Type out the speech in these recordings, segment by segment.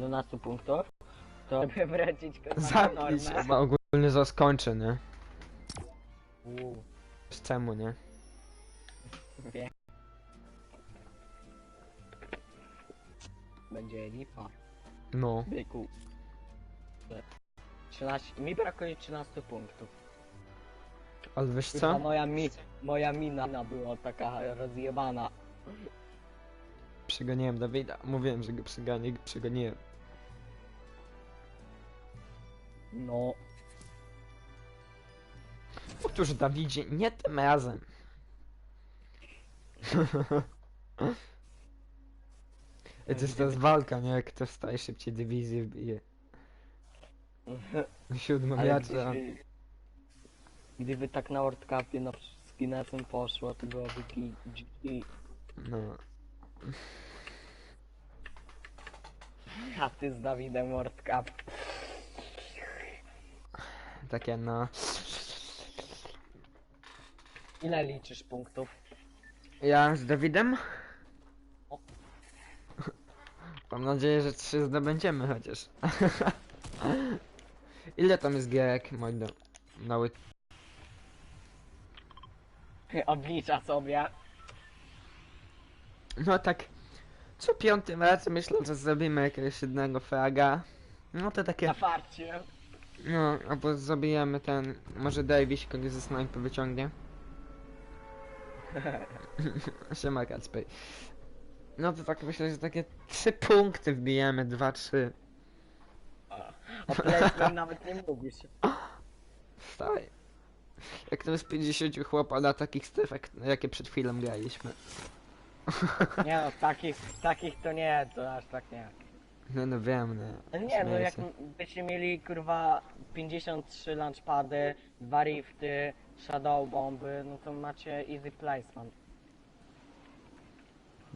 17 punktów, to żeby wrócić kurwa na Zapisz, normę. bo ogólnie za skończę, nie? Uuu, Z czemu, nie? wie. Będzie lipa. No. Byku. 13, mi brakuje 13 punktów. Ale wiesz Kurwa, co? moja, mi, moja mina była taka rozjebana. Przegoniłem Dawida. Mówiłem, że go przegonię, go przegoniłem. No. Otóż Dawidzie, nie tym razem. To jest teraz walka, nie? Kto wstaje szybciej dywizję wbije. Siódmy Ale mecz, a... gdyby, gdyby tak na World Cupie na skinecem poszło, to byłoby GG. No. A ty z Dawidem World Cup. Takie no... Ile liczysz punktów? Ja z Dawidem? O. Mam nadzieję, że trzy zdobędziemy chociaż. Ile tam jest gierek, Mojdo? Na łyk... Oblicza sobie. No tak... Co piąty raz myślę, że zrobimy jakiegoś jednego fraga. No to takie... Na farcie. No, albo zabijemy ten... Może Davis kogoś ze snajpy wyciągnie. Siema Kacpej. No to tak myślę, że takie trzy punkty wbijemy, dwa, trzy. O placement nawet nie mówisz. Wstawaj. Jak to z 50 chłopa na takich strefach, jakie przed chwilą graliśmy. Nie no, takich, takich to nie, to aż tak nie. No no wiem, no. No Nie no, Śmieję jak się. byście mieli kurwa 53 launchpady, dwa rifty, shadow bomby, no to macie easy placement.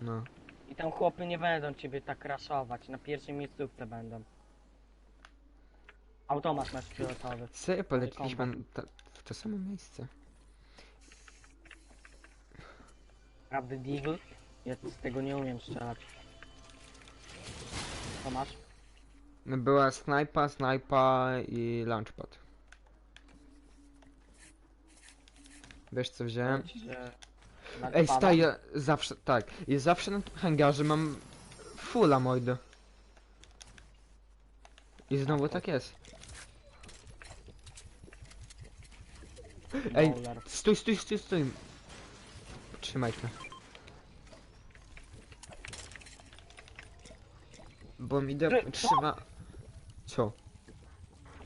No. I tam chłopy nie będą ciebie tak raszować, na pierwszej miejscówce będą. Automat masz pilotowy. Serio poleciliśmy na to, w to samo miejsce. Prawdy Deagle? Ja z tego nie umiem strzelać. Co masz? Była snajpa, snajpa i launchpad. Wiesz co wziąłem? Że Ej, launchpada? staję zawsze, tak. I zawsze na tym hangarze mam fulla mojdo. I znowu tak jest. Ej, stój, stój, stój, stój. Trzymaj Bo mi. Ty, co? trzyma... Co?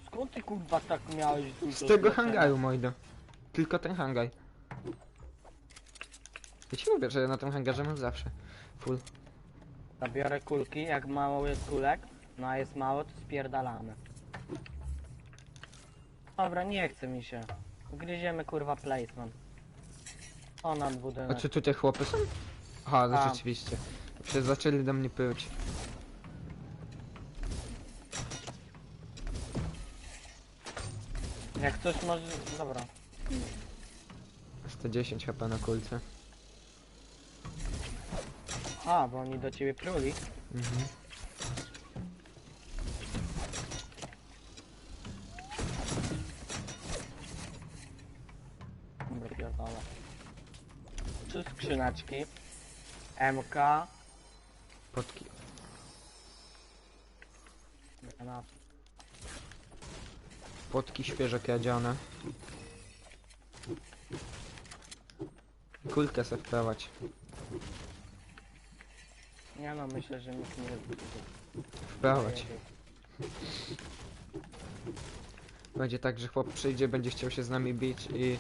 Skąd ty kurwa tak miałeś dużo Z tego zlecenia? hangaru, mojdo. Tylko ten hangar. Ja ci mówię, że ja na tym hangarze mam zawsze. Full. Zabiorę kulki, jak mało jest kulek, no a jest mało, to spierdalamy. Dobra, nie chce mi się. Gryziemy kurwa placement. O nad A budynek. czy tutaj chłopy są? Aha, no rzeczywiście. Się zaczęli do mnie pyć. Jak coś może... Dobra. 110 HP na kulce. A, bo oni do ciebie pruli. Mhm. Dobra, pierdolę. Trzy skrzyneczki. MK. Potki. granat. Potki świeże kradzione. Kulkę se wprawać. Nie no, myślę, że nikt nie... Wprawać. Będzie tak, że chłop przyjdzie, będzie chciał się z nami bić i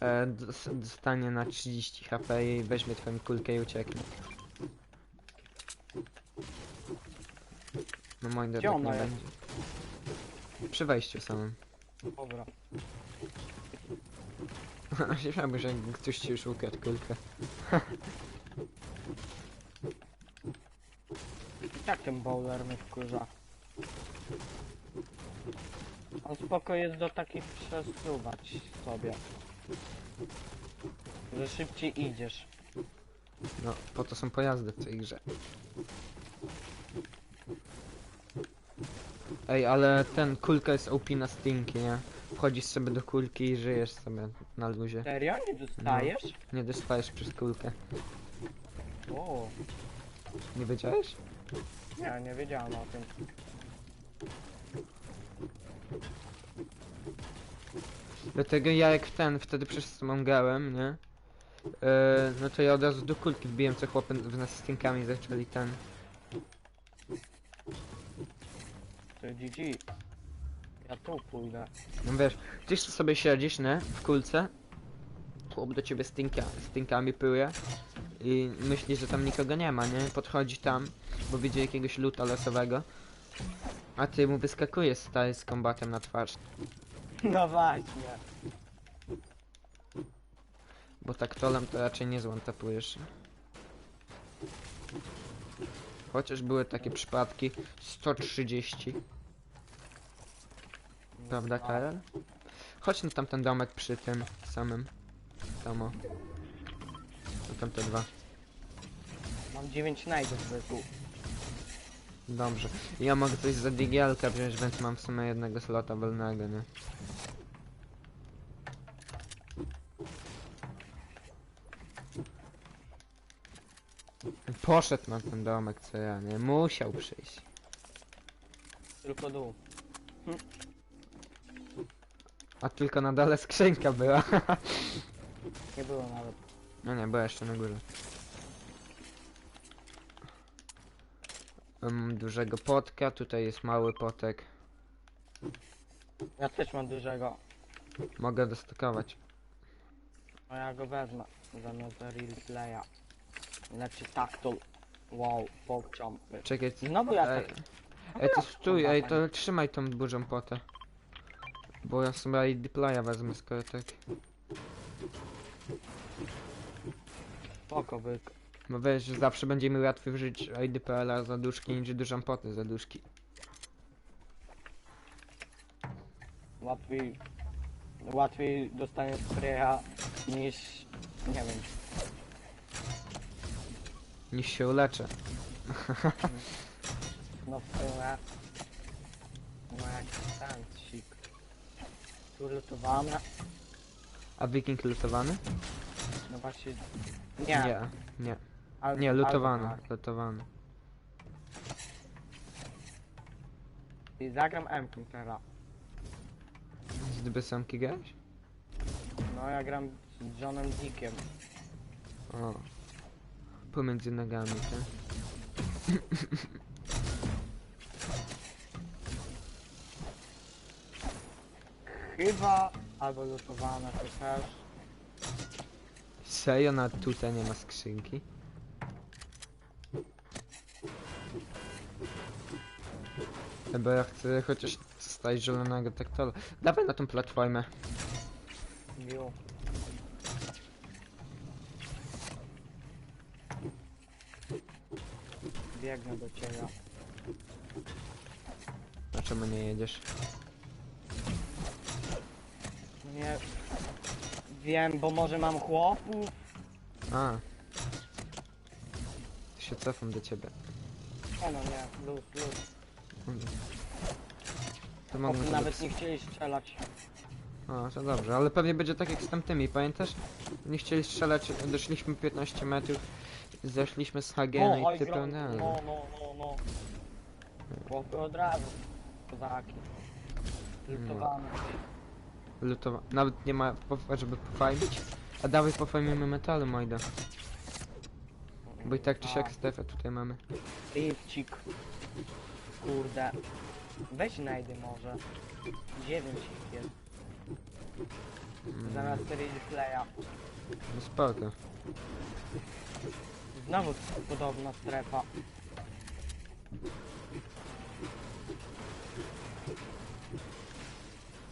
e, dos- dostanie na 30 HP i weźmie twoją kulkę i ucieknie. No moim tak nie będzie. Przy wejściu samym. Dobra. Myślałem, że ktoś ci już ukradł kulkę. I tak ten bowler mnie wkurza. On spoko jest do takich przesuwać sobie. Że szybciej idziesz. No, po to są pojazdy w tej grze. Ej, ale ten kulka jest OP na stinki, nie? Wchodzisz sobie do kulki i żyjesz sobie na luzie. Serio? Nie dostajesz? Nie dostajesz przez kulkę. O, Nie wiedziałeś? nie, nie wiedziałem o tym. Dlatego ja jak ten, wtedy przesmągałem, nie? E, no to ja od razu do kulki wbiłem, co chłopy w nas stinkami zaczęli ten. GG. Ja tu pójdę. No wiesz, gdzieś tu sobie siedzisz, nie? W kulce. Chłop do ciebie stinka, stinkami pyłuje. I myśli, że tam nikogo nie ma, nie? Podchodzi tam, bo widzi jakiegoś luta losowego. A ty mu wyskakujesz stary z kombatem na twarz. No właśnie. Bo tak tolem to raczej nie złantapujesz. Chociaż były takie przypadki 130, prawda Karol? Chodź na tamten domek przy tym samym. Tomo. No tamte dwa. Mam 9 znajdów zwykłych. Dobrze. Ja mogę coś za digielka wziąć, więc mam w sumie jednego slota wolnego, nie? Poszedł na ten domek, co ja, nie? Musiał przyjść. Tylko dół. A tylko na dole skrzynka była. Nie było nawet. No nie, była jeszcze na górze. Mam dużego potka, tutaj jest mały potek. Ja też mam dużego. Mogę dostokować. No ja go wezmę. Zamiast real playa. Lepszy taktul. Wow, pokciąpy. Czekaj, Znowu ja tak... ej to stój, ej to trzymaj tą dużą potę. Bo ja sobie i deploya wezmę skoro tak. Spoko byk. Bo wiesz, że zawsze będzie mi łatwiej wżyć IDPL-a za duszki niż dużą potę za duszki. Łatwiej... Łatwiej dostanie spraya niż... Nie wiem. Niż się uleczę. No w sumie... No jakiś ten sik. Tu lutowane. A wiking lutowany? No właśnie... Nie. Nie, nie, al- nie lutowany, tak. lutowany. I zagram M teraz. Gdyby samki grałeś? No ja gram z Johnem Dickiem. O. Pomiędzy nogami, tak? Chyba... Albo lutowane to też. Serio, na tutaj nie ma skrzynki? E, Bo ja chcę chociaż stać zielonego tektola. Dawaj na tą platformę. Miło. Biegnę do ciebie. Dlaczego nie jedziesz? Nie... Wiem, bo może mam chłopów. A. To się cofam do ciebie. O no nie, luz, luz. To mogę Chłopy nawet nie chcieli strzelać. O, to dobrze, ale pewnie będzie tak jak z tamtymi, pamiętasz? Nie chcieli strzelać, doszliśmy 15 metrów, zeszliśmy z HG, no i ty gro- pełne. No, no, no, no. Chłopy od razu. Kozaki. Lutowane. Lutowa... Nawet nie ma, po- żeby pofajmić. A dawaj pofajmimy metalu, Mojda. Bo i tak czy siak strefę tutaj mamy. Rifcik. Kurde. Weź znajdy może. Dziewięć ich jest. Mm, Zamiast replaya. no spoko. Znowu podobna strefa.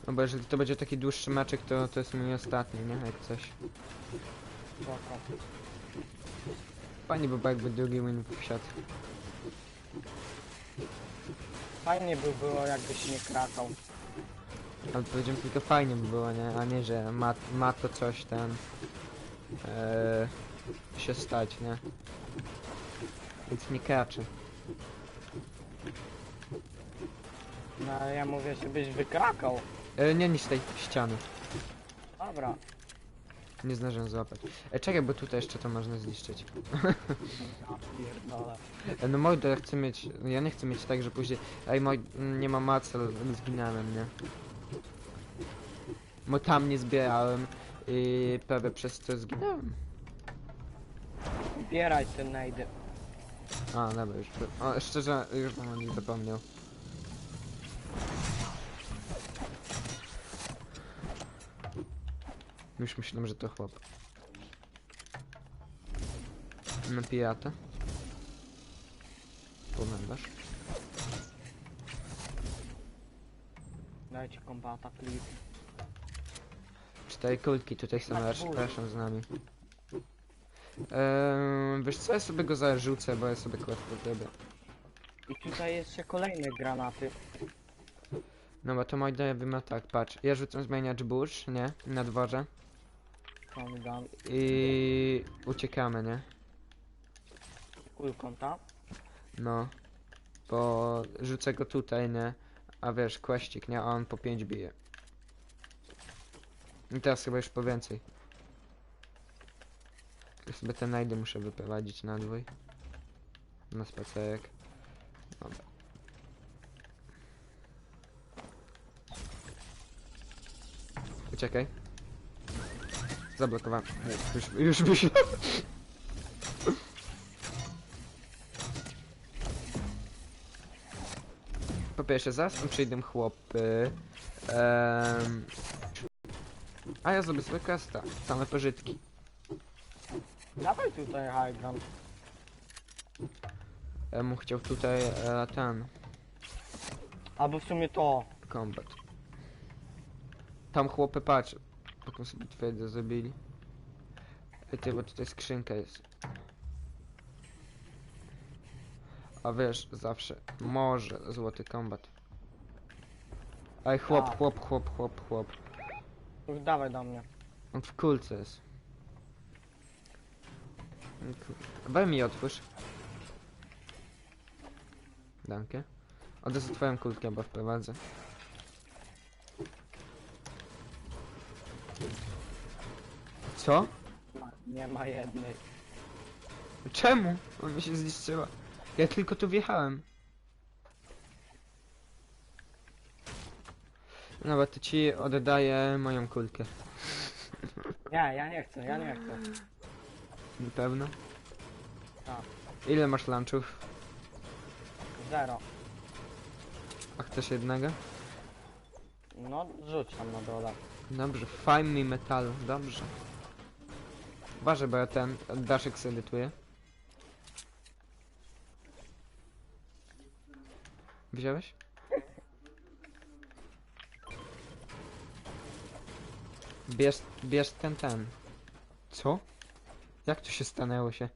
No bo jeżeli to będzie taki dłuższy meczek, to to jest mój ostatni, nie? Jak coś. Spoko. Fajnie by było jakby drugi win wsiadł. Fajnie by było jakbyś nie krakał. Ale powiedziałem tylko fajnie by było, nie? A nie, że ma, ma to coś ten... E, się stać, nie? Więc nie kraczy. No ale ja mówię, żebyś wykrakał. E, nie niż tej ściany. Dobra. Nie zdążyłem złapać. E, czekaj, bo tutaj jeszcze to można zniszczyć. Ja pierdolę. E, no mordo, ja chcę mieć... Ja nie chcę mieć tak, że później... Ej, moj... nie ma macy, ale zginąłem, nie? Bo tam nie zbierałem i prawie przez to zginąłem. Zbieraj te najdy. A, dobra, już... O, szczerze, już bym o nich zapomniał. Już myślałem, że to chłop. Na pijata. Pomędasz. Dajcie kombata, please. Cztery kulki tutaj są, dwóch. praszą z nami. Eee, wiesz co, ja sobie go zarzucę, bo ja sobie kładkę zrobię. I tutaj jeszcze kolejne granaty. No bo to idea bym tak, patrz. Ja rzucam zmieniacz burz, nie? Na dworze. Tommy gun. I uciekamy, nie? Kulką tam. No. Bo rzucę go tutaj, nie? A wiesz, kłeścik, nie? A on po 5 bije. I teraz chyba już po więcej. Ja sobie te najdy muszę wyprowadzić na dwój. Na spacerek. Dobra. Uciekaj. Zablokowałem. Już, już myślałem. Po pierwsze, zaraz tam przyjdą chłopy. Em, a ja zrobię sobie kasta. Same pożytki. Dawaj tutaj high ground. Ja bym chciał tutaj e, ten Albo w sumie to. combat. Tam chłopy patrz. Taką sobie twierdzę zrobili. Ty, bo tutaj skrzynka jest. A wiesz, zawsze może złoty kombat. Ej, chłop, Tak. chłop, chłop, chłop, chłop. Już dawaj do mnie. On w kulce jest. Weź mi otwórz. Dankę. Od razu twoją kulkę, bo wprowadzę. Co? Nie ma jednej. Czemu? On mi się zniszczyła. Ja tylko tu wjechałem. No bo to ci oddaję moją kulkę. Nie, ja nie chcę, ja nie chcę. Na pewno. Tak. Ile masz lunchów? Zero. A chcesz jednego? No, rzuć tam na dole. Dobrze, mi metalu, dobrze. Uważaj, bo ja ten daszek sobie edytuję. Wziąłeś? Bierz, bierz ten, ten. Co? Jak to się stanęło się?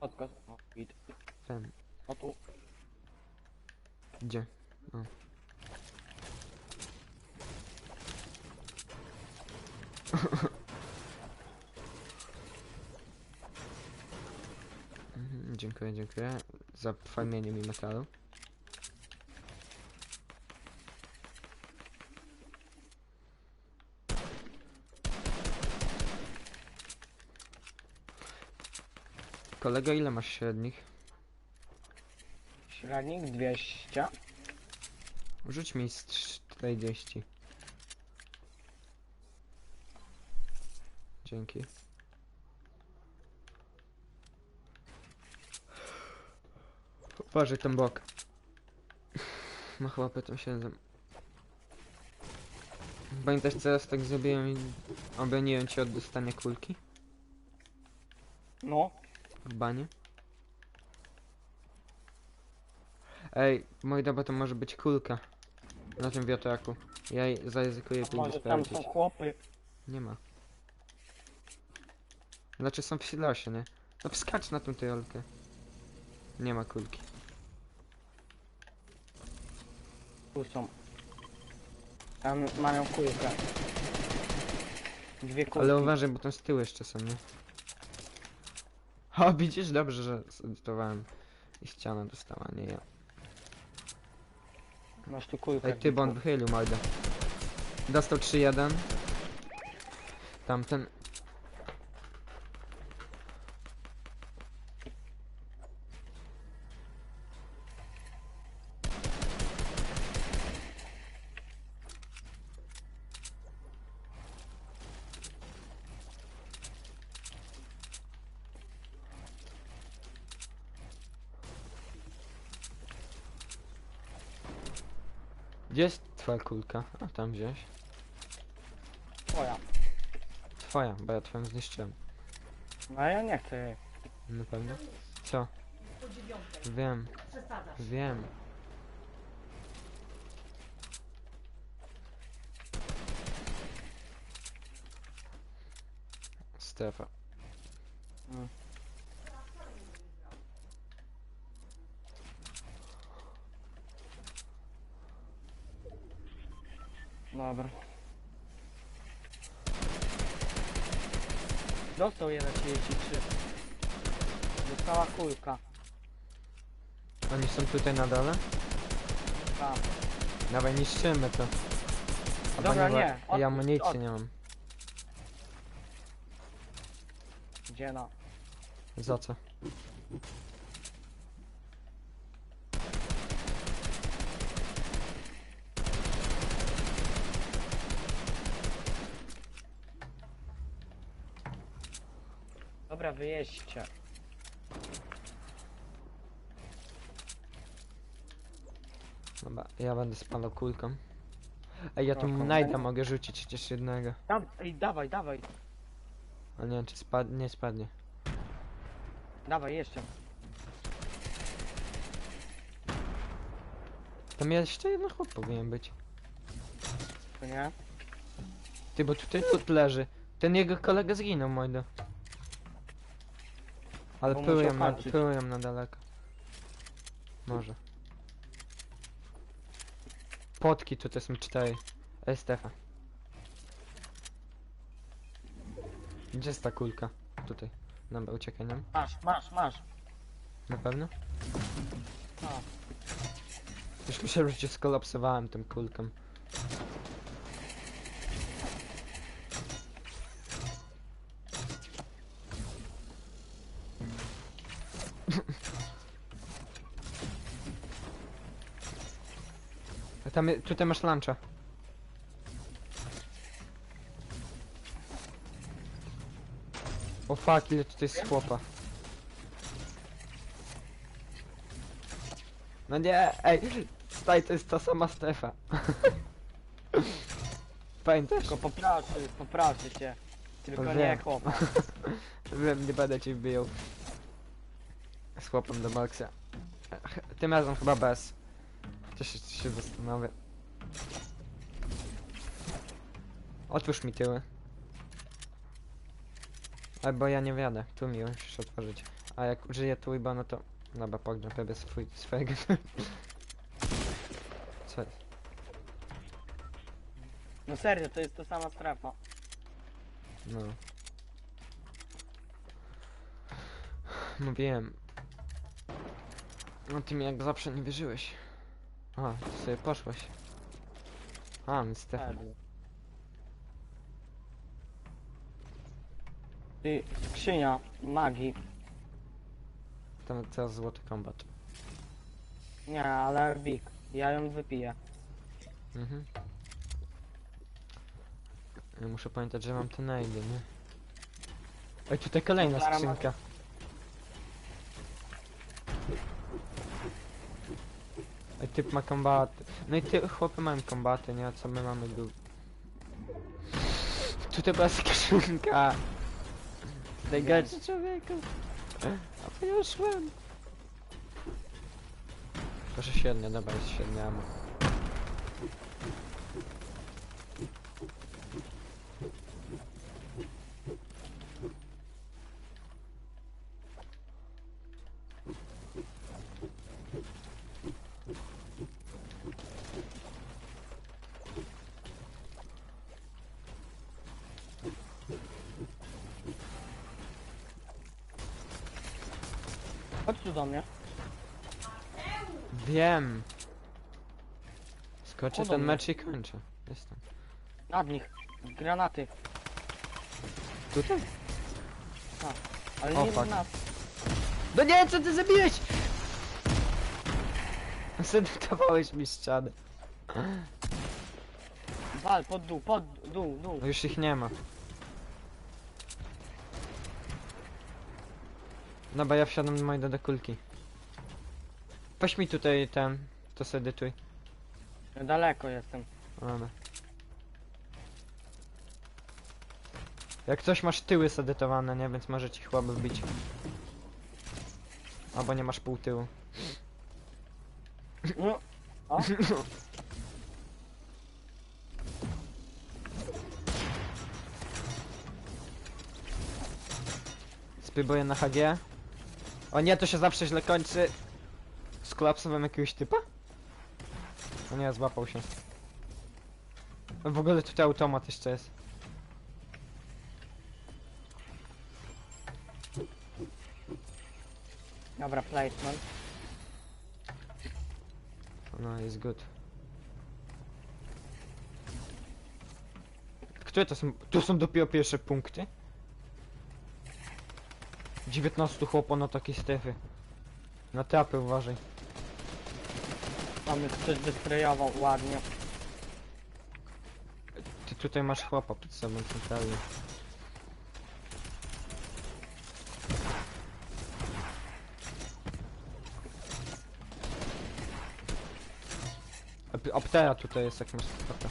Odkos. O, git. Ten, O tu. gdzie? Dziękuję, dziękuję za fajmienie mi metalu. Kolego, ile masz średnich? Średnik 200. Rzuć mi z 40. Dzięki. Uważaj ten bok. No chłopy tam siedzą. Pamiętasz co raz tak zrobiłem i obroniłem cię od dostania kulki? No. W banie? Ej, moi dobra, to może być kulka. Na tym wiatraku. Ja jej zaryzykuję A pójdę może tam sprawdzić. są chłopy. Nie ma. Znaczy są w silosie, nie? No wskacz na tą tyrolkę. Nie ma kulki. Tu są. Tam mają kulkę. Dwie kulki. Ale uważaj, bo tam z tyłu jeszcze są, nie? O, widzisz? Dobrze, że zedytowałem. I ściana dostała, nie ja. Masz tu kulkę. Ej, ty, bo on wychylił. Dostał 3-1. Tamten... Gdzie jest twoja kulka? A tam gdzieś. Twoja. Twoja, bo ja twoją zniszczyłem. No ja nie chcę jej. Na pewno? Co? Wiem, wiem. Stefa. Mm. Dobra. Dostał 1,33. Dostała kulka. Oni są tutaj na dole? Tak. Dawaj, niszczymy to. A Dobra, ponieważ nie, odpuść, Ja amunicji odpuść. nie mam. Gdzie no? Za co? Dobra, wyjeźdźcie. Dobra, ja będę spadał kulką. Ej, ja tu Kulką, najda mogę rzucić chociaż jednego. Tam, ej, dawaj, dawaj, Ale nie wiem, czy spadnie, nie spadnie. dawaj, jeszcze. Tam jeszcze jeden chłop powinien być. To nie? Ty, bo tutaj tut leży. Ten jego kolega zginął, mojdo. Ale Bo pyłem musiał na, pyłem na daleko. Może. Potki tutaj są cztery. Ej, Stefa. Gdzie jest ta kulka? Tutaj. Dobra, uciekaj nam. Masz, masz, masz. Na pewno? A, Już myślałem, że cię skolapsowałem tym kulką. A Tam, je- tutaj masz luncha. O fuck, ile tutaj jest chłopa. No nie, ej, staj, to jest ta sama Stefa. Pamiętasz? tylko poproszę, poproszę cię. Tylko Wiem. nie chłopa. Wiem, nie będę cię wbijał. Z chłopem do. Ch- Tym razem chyba bez. Chociaż się, zastanowię. Otwórz mi tyły. Albo ja nie wiadę, tu mi musisz otworzyć. A jak użyję trójba, no to... Dobra, pogrzeb sobie swój, swojego. Co jest? No serio, to jest ta sama strefa. No. Mówiłem. No ty mi jak zawsze nie wierzyłeś. A, ty sobie poszłeś. A, my Stefan. Serio. Ty, skrzynia magii. Tam teraz złoty kombat. Nie, ale Wik. Ja ją wypiję. Mhm. Ja muszę pamiętać, że mam te najdy, nie? Ej, tutaj kolejna Zaraz ma- skrzynka. Ej, typ ma kombaty. No i ty, chłopy mają kombaty, nie? A co my mamy tu? Tutaj była skrzynka. Najgorszy człowieku. A poszłem. Proszę średnia, dobra, jest średnia ammo. Chodź tu do mnie. Wiem. Skoczę ten mecz i kończę. Jestem. Nad nich. Granaty. Tutaj? Ale O, nie fuck. w nas. No nie, co ty zabiłeś? Zedytowałeś mi ścianę. Wal, pod dół, pod dół, dół. No już ich nie ma. No bo ja wsiadam do mojej do kulki. Weź mi tutaj ten, to sedytuj. Daleko jestem. Dobra. Jak coś masz tyły sedytowane, nie? Więc może ci chłopak wbić. Albo nie masz pół tyłu. No. O, Spróbuję na HG. O nie, to się zawsze źle kończy. Skolapsowałem jakiegoś typa? O nie, złapał się. W ogóle tutaj automat jeszcze jest. dobra, placement. No, jest good. Które to są? Tu są dopiero pierwsze punkty? 19 chłopo na takiej strefie. Na trapy uważaj. Mamy coś wystrojował ładnie. Ty tutaj masz chłopa przed sobą centralnie. Op- Optera tutaj jest jak masz spoko.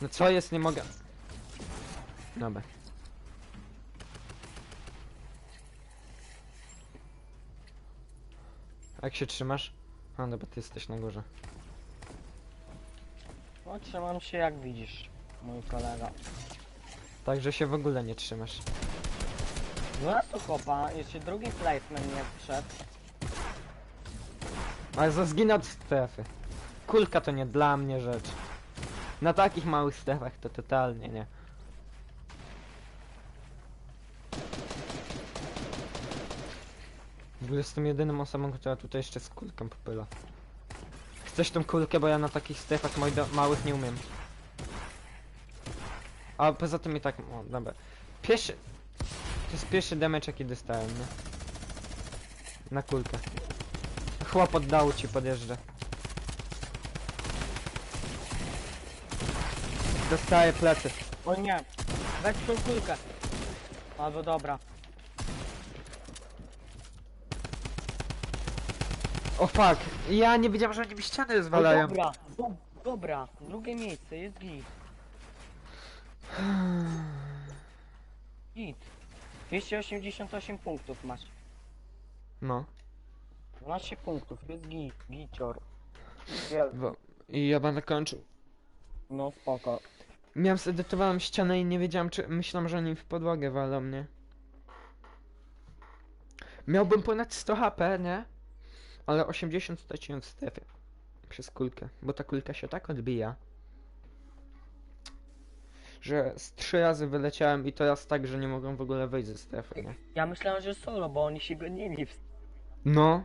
No co jest, nie mogę. Dobra. Jak się trzymasz? A dobra, ty jesteś na górze. No trzymam się jak widzisz, mój kolega. Także się w ogóle nie trzymasz. No raz tu chłopa, jeszcze drugi placement nie wszedł. Ale za zginę od strefy. Kulka to nie dla mnie rzecz. Na takich małych strefach to totalnie nie. Ogóle jestem jedyną osobą, która tutaj jeszcze z kulką popyla. Chcesz tą kulkę, bo ja na takich strefach małych nie umiem. A poza tym i tak, o dobra. Pierwszy... To jest pierwszy damage jaki dostałem, nie? Na kulkę. Chłop od dołu ci podjeżdża. Dostaję plecy. O nie, weź tą kulkę. Albo dobra. O fuck! Ja nie wiedziałem, że oni mi ściany O, rozwalają. dobra, do, dobra, drugie miejsce, jest git. Git. 288 punktów masz. No. 12 punktów, jest git, gicior. Wiel- Bo... I ja będę kończył. No spoko. Miałem zedytowałem ścianę i nie wiedziałem czy... Myślałem, że oni w podłogę walą mnie. Miałbym ponad 100 HP, nie? Ale 80 straciłem w strefie. Przez kulkę. Bo ta kulka się tak odbija. Że z trzy razy wyleciałem i teraz tak, że nie mogłem w ogóle wyjść ze strefy, nie? Ja myślałem, że solo, bo oni się gonili. w- No,